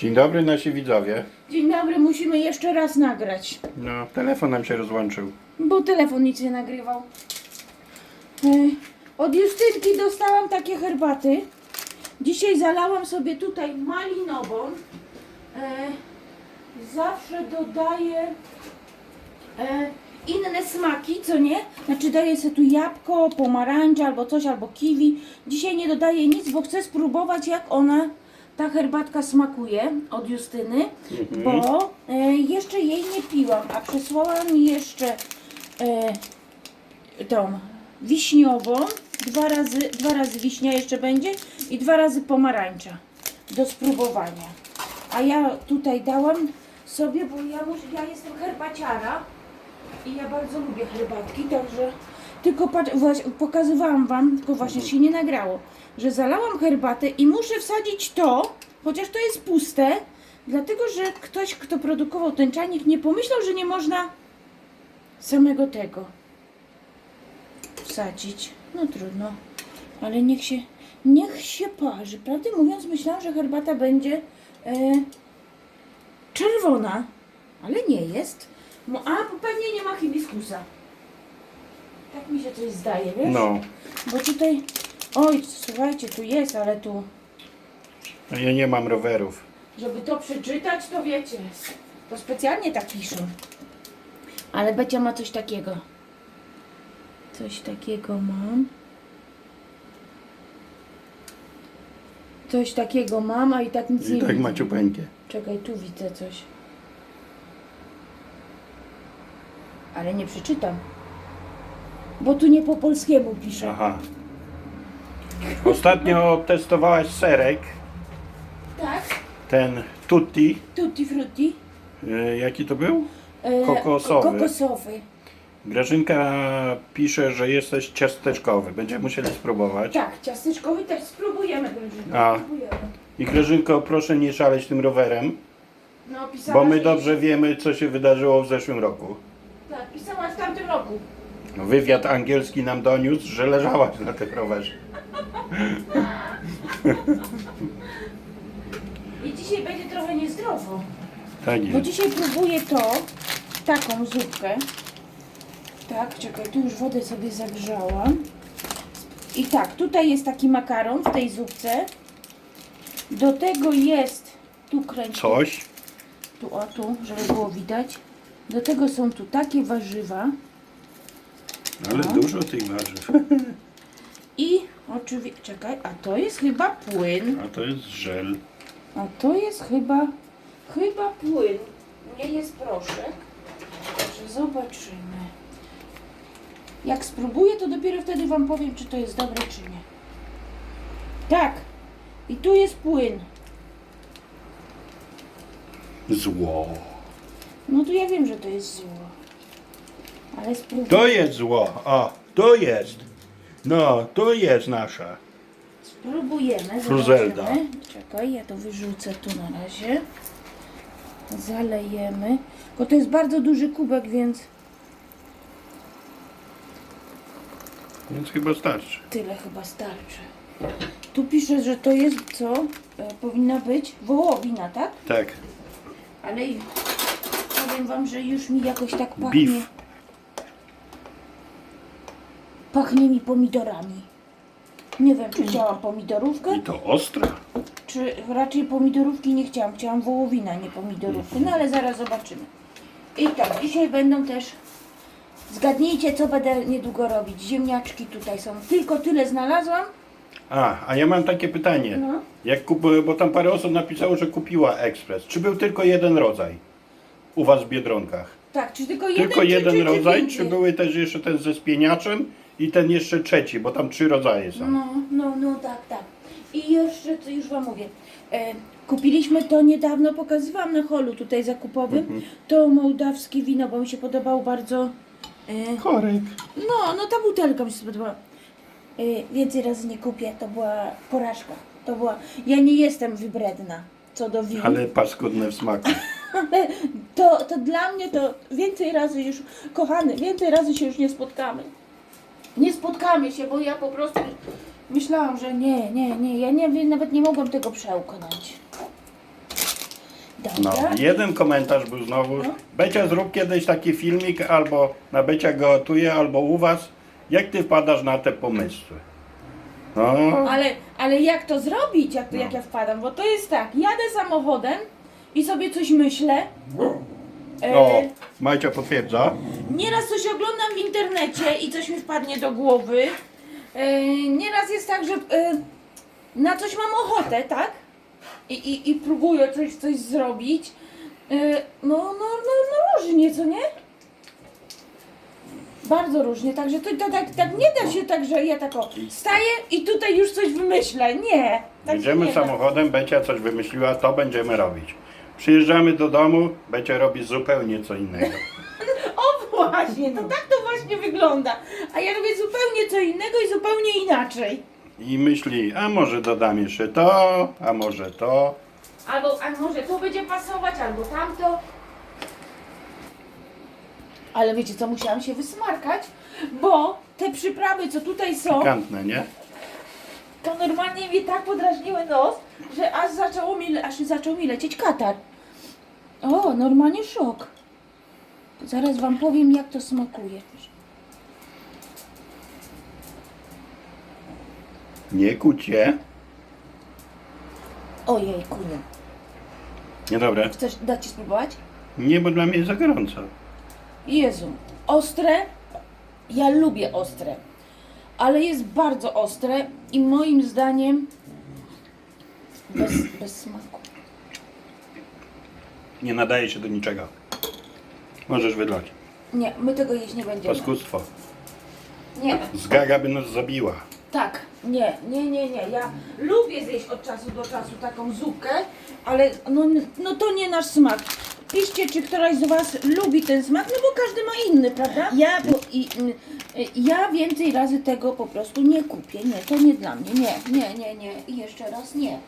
Dzień dobry nasi widzowie. Dzień dobry, musimy jeszcze raz nagrać, No, telefon nam się rozłączył. bo telefon nic nie nagrywał. E, Od Justynki dostałam takie herbaty. Dzisiaj zalałam sobie tutaj malinową. E, Zawsze dodaję e, inne smaki, co nie? Znaczy daję sobie tu jabłko, pomarańcza albo coś, albo kiwi. Dzisiaj nie dodaję nic, bo chcę spróbować jak ona, ta herbatka smakuje od Justyny, bo e, jeszcze jej nie piłam, a przesłałam mi jeszcze e, tą wiśniową, dwa razy, dwa razy wiśnia jeszcze będzie i dwa razy pomarańcza do spróbowania. A ja tutaj dałam sobie, bo ja, muszę, ja jestem herbaciara i ja bardzo lubię herbatki, także tylko patrz, pokazywałam wam, tylko właśnie się nie nagrało, że zalałam herbatę i muszę wsadzić to, chociaż to jest puste, dlatego że ktoś, kto produkował ten czajnik nie pomyślał, że nie można samego tego wsadzić. No trudno, ale niech się, niech się parzy. Prawdę mówiąc, myślałam, że herbata będzie e, czerwona, ale nie jest. Mo- A, bo pewnie nie ma hibiskusa. Tak mi się coś zdaje, wiesz? No, Bo tutaj, oj, słuchajcie, tu jest, ale tu, a ja nie mam rowerów. żeby to przeczytać, to wiecie, to specjalnie tak piszą. Ale Becia ma coś takiego. Coś takiego mam. Coś takiego mam, a i tak nic I nie tak widzę. maciupeńkie. Czekaj, tu widzę coś. Ale nie przeczytam. Bo tu nie po polskiemu pisze. Aha. Ostatnio testowałaś serek, Tak, ten tutti. tutti frutti. E, jaki to był? E, Kokosowy. Kokosowy. Grażynka pisze, że jesteś ciasteczkowy. Będziemy musieli spróbować. Tak, ciasteczkowy też spróbujemy, Grażynko. A. Spróbujemy. I Grażynko, proszę nie szaleć tym rowerem, No, bo my dobrze wiemy, co się wydarzyło w zeszłym roku. Tak, pisała w tamtym roku. Wywiad angielski nam doniósł, że leżałaś na tym rowerze. I dzisiaj będzie trochę niezdrowo. Tak Bo jest. dzisiaj próbuję to, taką zupkę. Tak, czekaj, tu już wodę sobie zagrzałam. I tak, tutaj jest taki makaron w tej zupce. Do tego jest, tu kręcę, Coś? tu o tu, żeby było widać. Do tego są tu takie warzywa. Ale No. dużo tych warzyw. I oczywiście, czekaj, a to jest chyba płyn. A to jest żel. A to jest chyba, chyba płyn. Nie jest proszek. Także zobaczymy. Jak spróbuję, to dopiero wtedy Wam powiem, czy to jest dobre, czy nie. Tak. I tu jest płyn. Zło. No to ja wiem, że to jest zło. Ale spróbuję. To jest zło. O, to jest. No, to jest nasza. Spróbujemy. Fruzelda. zobaczymy. Czekaj, ja to wyrzucę tu na razie. Zalejemy. Bo to jest bardzo duży kubek, więc Więc chyba starczy. tyle chyba starczy. Tu pisze, że to jest co? E, powinna być wołowina, tak? Tak. Ale i- powiem wam, że już mi jakoś tak pachnie. Beef. Pachnie mi pomidorami. Nie wiem, czy chciałam pomidorówkę, I to ostra. czy raczej pomidorówki nie chciałam. Chciałam wołowina, nie pomidorówkę. No ale zaraz zobaczymy. I tak, dzisiaj będą też. Zgadnijcie, co będę niedługo robić. Ziemniaczki tutaj są. Tylko tyle znalazłam. A, a ja mam takie pytanie. No. Jak kup, bo tam parę osób napisało, że kupiła ekspres. Czy był tylko jeden rodzaj u was w Biedronkach? Tak, czy tylko jeden, Tylko czy, jeden czy, czy rodzaj, więcej? czy były też jeszcze ten ze spieniaczem i ten jeszcze trzeci, bo tam trzy rodzaje są. No, no, no, tak, tak. I jeszcze, co już Wam mówię, e, kupiliśmy to niedawno, pokazywałam na holu tutaj zakupowym, Mhm. to mołdawskie wino, bo mi się podobało bardzo, e, Korek. no, no ta butelka mi się spodobała. E, więcej razy nie kupię, to była porażka. To była, ja nie jestem wybredna co do win, Ale paskudne w smaku. ale to, to dla mnie to więcej razy już, kochany, więcej razy się już nie spotkamy. Nie spotkamy się, bo ja po prostu myślałam, że nie, nie, nie, ja nie, wiem, nawet nie mogłam tego przełknąć. No, Dobra. jeden komentarz był znowu. No. Becia, zrób kiedyś taki filmik, albo na Becia gotuje, albo u was. Jak ty wpadasz na te pomysły? No, Ale, ale jak to zrobić, jak, to, jak ja wpadam? Bo to jest tak, jadę samochodem i sobie coś myślę. E, o, Majcia potwierdza. Nieraz coś oglądam w internecie i coś mi wpadnie do głowy. E, nieraz jest tak, że e, na coś mam ochotę, tak? I, i, i próbuję coś, coś zrobić. E, no, no, no, no różnie, co nie? Bardzo różnie, także to, to tak, tak nie da się tak, że ja tak o, staję i tutaj już coś wymyślę. Nie. Tak się Jedziemy nie da. samochodem, Becia coś wymyśliła, to będziemy robić. Przyjeżdżamy do domu, Becia robi zupełnie co innego. O właśnie, to tak to właśnie wygląda. A ja robię zupełnie co innego i zupełnie inaczej. I myśli, a może dodam jeszcze to, a może to. Albo, a może to będzie pasować, albo tamto. Ale wiecie co, musiałam się wysmarkać, bo te przyprawy, co tutaj są, Pikantne, nie? to normalnie mi tak podrażniły nos, że aż zaczęło mi, aż zaczął mi lecieć katar. O, normalnie szok. Zaraz wam powiem, jak to smakuje. Nie kucie. Ojej, kunie. Niedobre. Chcesz dać ci spróbować? Nie, bo dla mnie jest za gorąco. Jezu, ostre. Ja lubię ostre, ale jest bardzo ostre i moim zdaniem bez, bez smaku. Nie nadaje się do niczego. Możesz wydlać. Nie, my tego jeść nie będziemy. Paskudstwo. Nie, Zgaga by nas zabiła. tak, nie, nie, nie, nie. Ja lubię zjeść od czasu do czasu taką zupkę, ale no, no to nie nasz smak. Piszcie, czy któraś z Was lubi ten smak, no bo każdy ma inny, prawda? Ja, bo, i, y, ja więcej razy tego po prostu nie kupię. Nie, to nie dla mnie. Nie, nie, nie, nie. I jeszcze raz nie.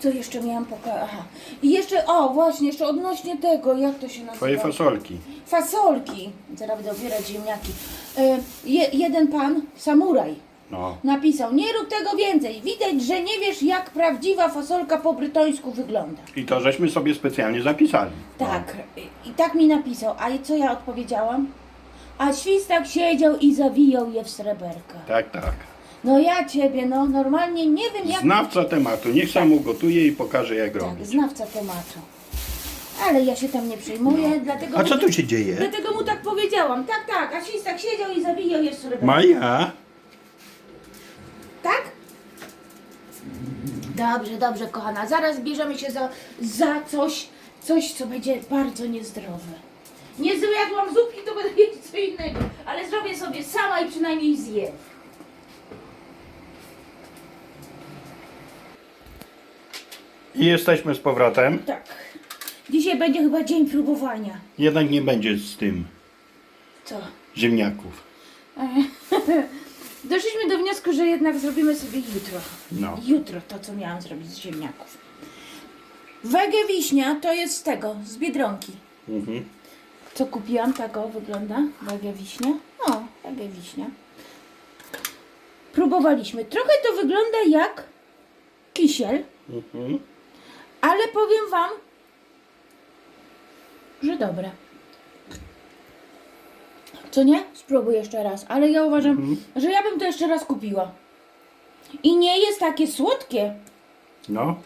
Co jeszcze miałam pokazać? Aha. I jeszcze, o właśnie, jeszcze odnośnie tego, jak to się nazywa? Twoje fasolki. Fasolki. Zaraz będę obierać ziemniaki. E, je, jeden pan, samuraj, No. napisał, nie rób tego więcej. Widać, że nie wiesz, jak prawdziwa fasolka po brytońsku wygląda. I to żeśmy sobie specjalnie zapisali. Tak. I, I tak mi napisał. A co ja odpowiedziałam? A świstak siedział i zawijał je w sreberka. Tak, tak. No ja ciebie, no normalnie nie wiem jak... Znawca tematu. Niech sam ugotuje i pokaże jak Tak, robić. znawca tematu. Ale ja się tam nie przejmuję, dlatego... No. A co mu- tu się dzieje? Dlatego mu tak powiedziałam. Tak, tak, a świstak siedział i zawijał je w sreberka. Maja? Tak? Dobrze, dobrze, kochana. Zaraz bierzemy się za, za coś, coś, co będzie bardzo niezdrowe. Nie zjadłam zupki, to będę jeść co innego, ale zrobię sobie sama i przynajmniej zjem. I jesteśmy z powrotem. Tak. Dzisiaj będzie chyba dzień próbowania. Jednak nie będzie z tym Co? ziemniaków. Doszliśmy do wniosku, że jednak zrobimy sobie jutro. No. Jutro to, co miałam zrobić z ziemniaków. Wege wiśnia to jest z tego, z Biedronki. Mhm. Co kupiłam, tak o wygląda. Wege wiśnia. O, wege wiśnia. Próbowaliśmy. Trochę to wygląda jak kisiel, Mhm. Ale powiem Wam, że dobre. Co nie? Spróbuj jeszcze raz. Ale ja uważam, że ja bym to jeszcze raz kupiła. I nie jest takie słodkie. No.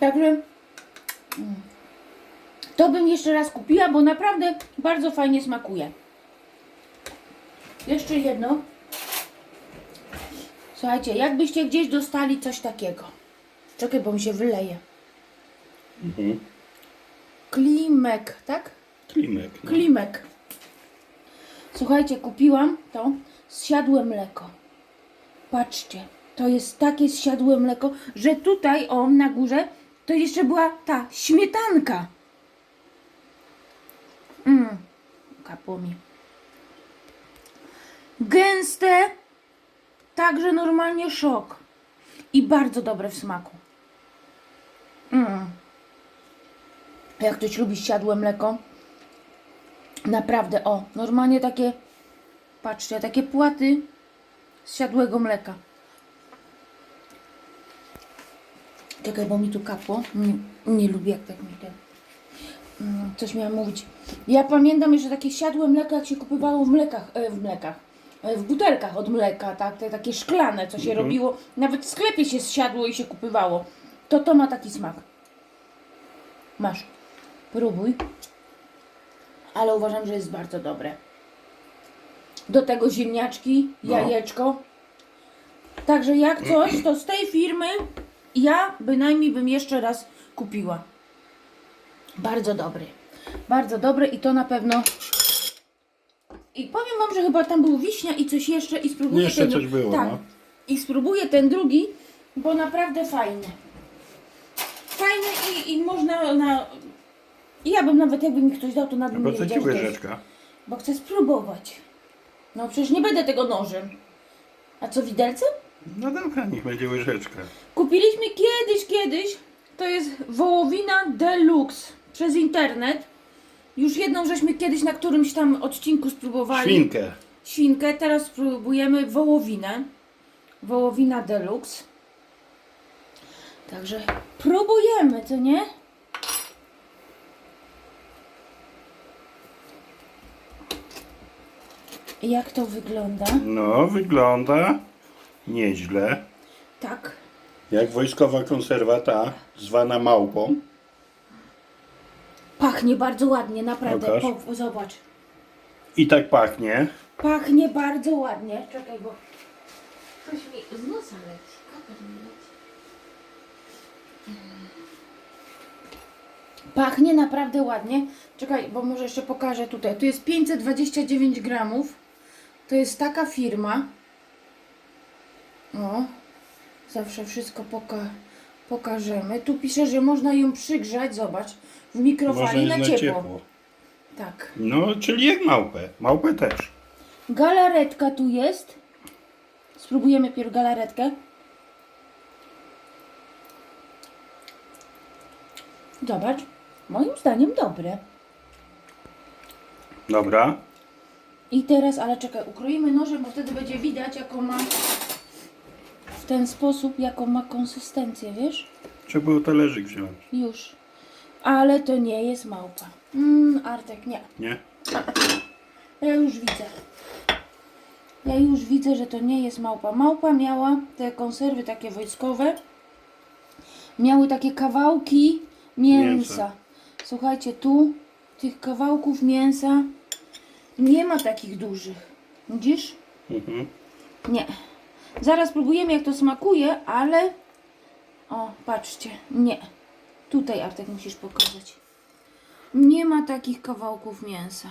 Także mm, to bym jeszcze raz kupiła, bo naprawdę bardzo fajnie smakuje. Jeszcze jedno. Słuchajcie, jakbyście gdzieś dostali coś takiego. Czekaj, bo mi się wyleje. Mhm. Klimek, tak? Klimek. No. Klimek. Słuchajcie, kupiłam to zsiadłe mleko. Patrzcie, to jest takie zsiadłe mleko, że tutaj, o, na górze, to jeszcze była ta śmietanka. Mmm, kapło mi. Gęste, także normalnie szok. I bardzo dobre w smaku. Mmm. Jak ktoś lubi siadłe mleko, naprawdę, o, normalnie takie, patrzcie, takie płaty z siadłego mleka. Czekaj, bo mi tu kapło. Nie, nie lubię jak tak mi ten. Mm, Coś miałam mówić. Ja pamiętam jeszcze takie siadłe mleko, jak się kupywało w mlekach, e, w mlekach, w butelkach od mleka, tak, te takie szklane, co się robiło. Nawet w sklepie się siadło i się kupywało. To to ma taki smak. Masz. Próbuj. Ale uważam, że jest bardzo dobre. Do tego ziemniaczki, No. jajeczko. Także jak coś, to z tej firmy ja bynajmniej bym jeszcze raz kupiła. Bardzo dobry. Bardzo dobry i to na pewno. I powiem wam, że chyba tam był wiśnia i coś jeszcze i spróbuję Jeszcze ten coś było, Tak. no. I spróbuję ten drugi, bo naprawdę fajny. Fajny i, i można na. i Ja bym nawet jakby mi ktoś dał, to nawet A bym po nie co ci łyżeczka? Bo chcę spróbować. No przecież nie będę tego nożem. A co widelcem? No dobra, niech będzie łyżeczka. Kupiliśmy kiedyś, kiedyś. To jest wołowina deluxe przez internet. Już jedną żeśmy kiedyś na którymś tam odcinku spróbowali. Świnkę. Świnkę, teraz spróbujemy wołowinę. Wołowina deluxe. Także próbujemy, co nie? Jak to wygląda? No, wygląda nieźle. Tak. Jak wojskowa konserwata, zwana małpą. Pachnie bardzo ładnie, naprawdę. Pokaż. Po, zobacz. I tak pachnie. Pachnie bardzo ładnie. Czekaj, bo coś mi z nosa leci. Mi leci. Pachnie naprawdę ładnie. Czekaj, bo może jeszcze pokażę tutaj. Tu jest 529 gramów. To jest taka firma. O, zawsze wszystko poka pokażemy. Tu pisze, że można ją przygrzać, zobacz, w mikrofali na jest ciepło. na ciepło. Tak. No, czyli jak małpę. Małpę też. Galaretka tu jest. Spróbujemy pierw galaretkę. Zobacz. Moim zdaniem dobre. Dobra. I teraz, ale czekaj, ukroimy nożem, bo wtedy będzie widać, jaką ma w ten sposób, jaką ma konsystencję, wiesz? Trzeba było talerzyk wziąć. Już. Ale to nie jest małpa. Mm, Artek, nie. Nie? Ja już widzę. Ja już widzę, że to nie jest małpa. Małpa miała te konserwy takie wojskowe. Miały takie kawałki mięsa. Mięsa. Słuchajcie, tu tych kawałków mięsa nie ma takich dużych. Widzisz? Mhm. Nie. Zaraz próbujemy jak to smakuje, ale... O, patrzcie. Nie. Tutaj Artek musisz pokazać. Nie ma takich kawałków mięsa.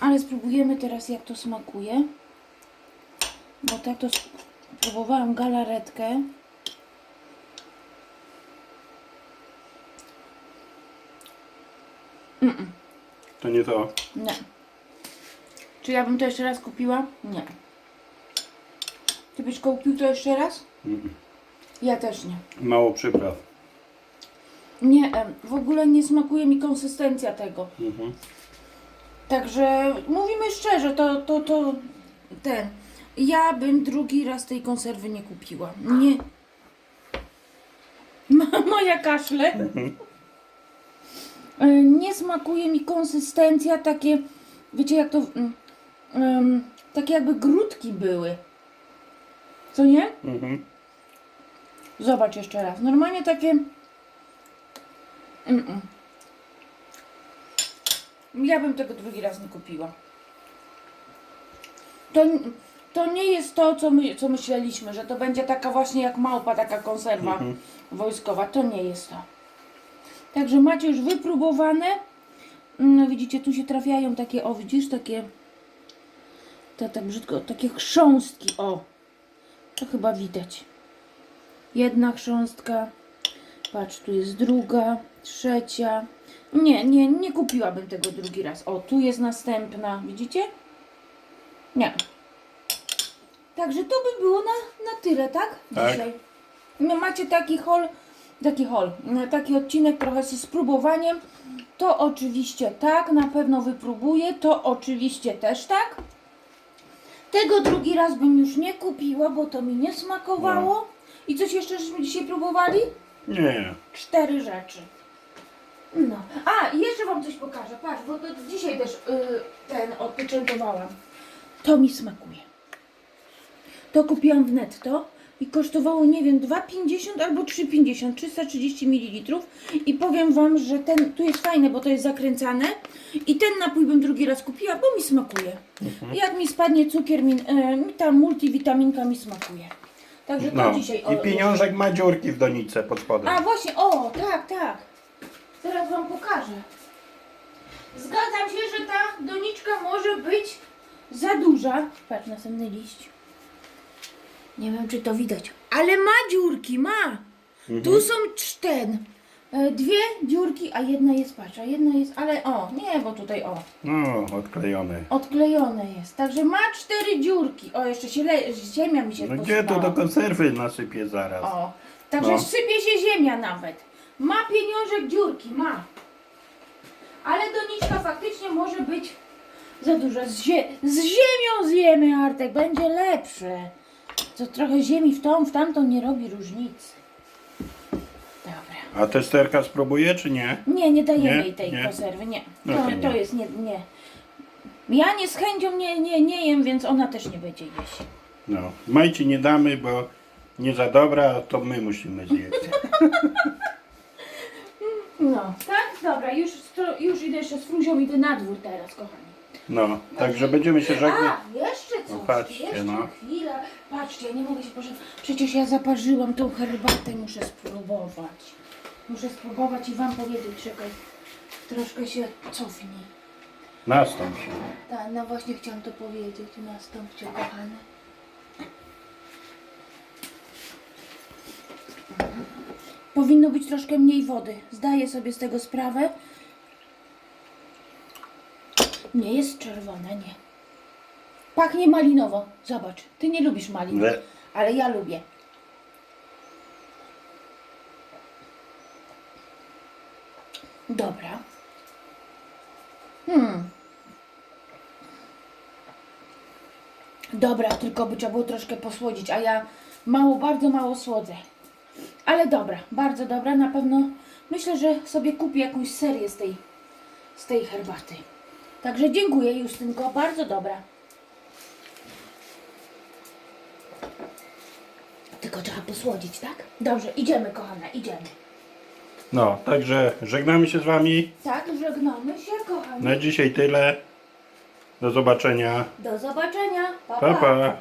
Ale spróbujemy teraz jak to smakuje. Bo tak to próbowałam galaretkę. To nie to. Nie. Czy ja bym to jeszcze raz kupiła? Nie. Ty byś kupił to jeszcze raz? Mhm. Ja też nie. Mało przypraw. Nie, em, w ogóle nie smakuje mi konsystencja tego. Mhm. Także mówimy szczerze, to, to, to ten. Ja bym drugi raz tej konserwy nie kupiła. Nie. Moja kaszle. E, Nie smakuje mi konsystencja takie, wiecie jak to, mm, em, takie jakby grudki były. Co nie? Mhm. Zobacz jeszcze raz. Normalnie takie. Mm-mm. Ja bym tego drugi raz nie kupiła. To, to nie jest to, co, my, co myśleliśmy, że to będzie taka właśnie jak małpa, taka konserwa wojskowa. To nie jest to. Także macie już wypróbowane. No widzicie, tu się trafiają takie, o widzisz, takie, to tak brzydko, takie chrząstki, o. To chyba widać. Jedna chrząstka. Patrz, tu jest druga, trzecia. Nie, nie, nie kupiłabym tego drugi raz. O, tu jest następna. Widzicie? Nie. Także to by było na, na tyle, tak? Tak. Dzisiaj. No, Macie taki hol, taki hol, no, taki odcinek trochę ze spróbowaniem. To oczywiście tak, na pewno wypróbuję. To oczywiście też tak. Tego drugi raz bym już nie kupiła, bo to mi nie smakowało. I coś jeszcze żeśmy dzisiaj próbowali? Nie. Cztery rzeczy. No. A, i jeszcze wam coś pokażę. Patrz, bo to dzisiaj też y, ten odpieczętowałam. To mi smakuje. To kupiłam w netto i kosztowało, nie wiem, 2,50 albo 3,50, 330 ml. I powiem wam, że ten tu jest fajne, bo to jest zakręcane. I ten napój bym drugi raz kupiła, bo mi smakuje. Jak mi spadnie cukier, mi, y, ta multivitaminka mi smakuje. Także to No. dzisiaj. I pieniążek ma dziurki w donicy pod spodem. a właśnie, o, tak, tak. Zaraz wam pokażę. Zgadzam się, że ta doniczka może być za duża. Patrz, następny liść. Nie wiem, czy to widać, ale ma dziurki, ma. Tu są cztery. e, Dwie dziurki, a jedna jest, patrz, a jedna jest, ale o, nie, bo tutaj o, No, odklejony. odklejone jest. Także ma cztery dziurki. O, jeszcze się le- ziemia mi się No gdzie to posypała. do konserwy nasypie zaraz? O, także No. sypie się ziemia nawet. Ma pieniążek dziurki, ma. Ale doniczka faktycznie może być za duża. Z, zie- z ziemią zjemy, Artek, będzie lepsze. Co trochę ziemi w tą, w tamtą nie robi różnicy. Dobra. A testerka spróbuje czy nie? Nie, nie dajemy Nie? jej tej Nie? konserwy, nie. No To, to to nie. jest nie, nie. Ja nie z chęcią nie, nie, nie jem, więc ona też nie będzie jeść. No. Majci nie damy, bo nie za dobra, to my musimy zjeść. No, tak? Dobra, już, już idę jeszcze z Fruzią, idę na dwór teraz, kochani. No, także będziemy się żegnać. A, jeszcze coś, No patrzcie, jeszcze no. chwila. Patrzcie, ja nie mogę się pożegnać. Przecież ja zaparzyłam tą herbatę, muszę spróbować. Muszę spróbować i wam powiedzieć, czekaj. Troszkę się cofnij. Nastąp się. Tak, no właśnie chciałam to powiedzieć. Nastąpcie, kochane. Powinno być troszkę mniej wody. Zdaję sobie z tego sprawę. Nie jest czerwone, nie. Pachnie malinowo. Zobacz, ty nie lubisz malin, Le- ale ja lubię. Dobra. Hmm. Dobra, tylko by trzeba było troszkę posłodzić, a ja mało, bardzo mało słodzę. Ale dobra, bardzo dobra, na pewno myślę, że sobie kupię jakąś serię z tej, z tej herbaty. Także dziękuję Justynko, bardzo dobra. Tylko trzeba posłodzić, tak? Dobrze, idziemy kochana, idziemy. No, także żegnamy się z wami. Tak, żegnamy się kochani. Na dzisiaj tyle. Do zobaczenia. Do zobaczenia. Pa, pa.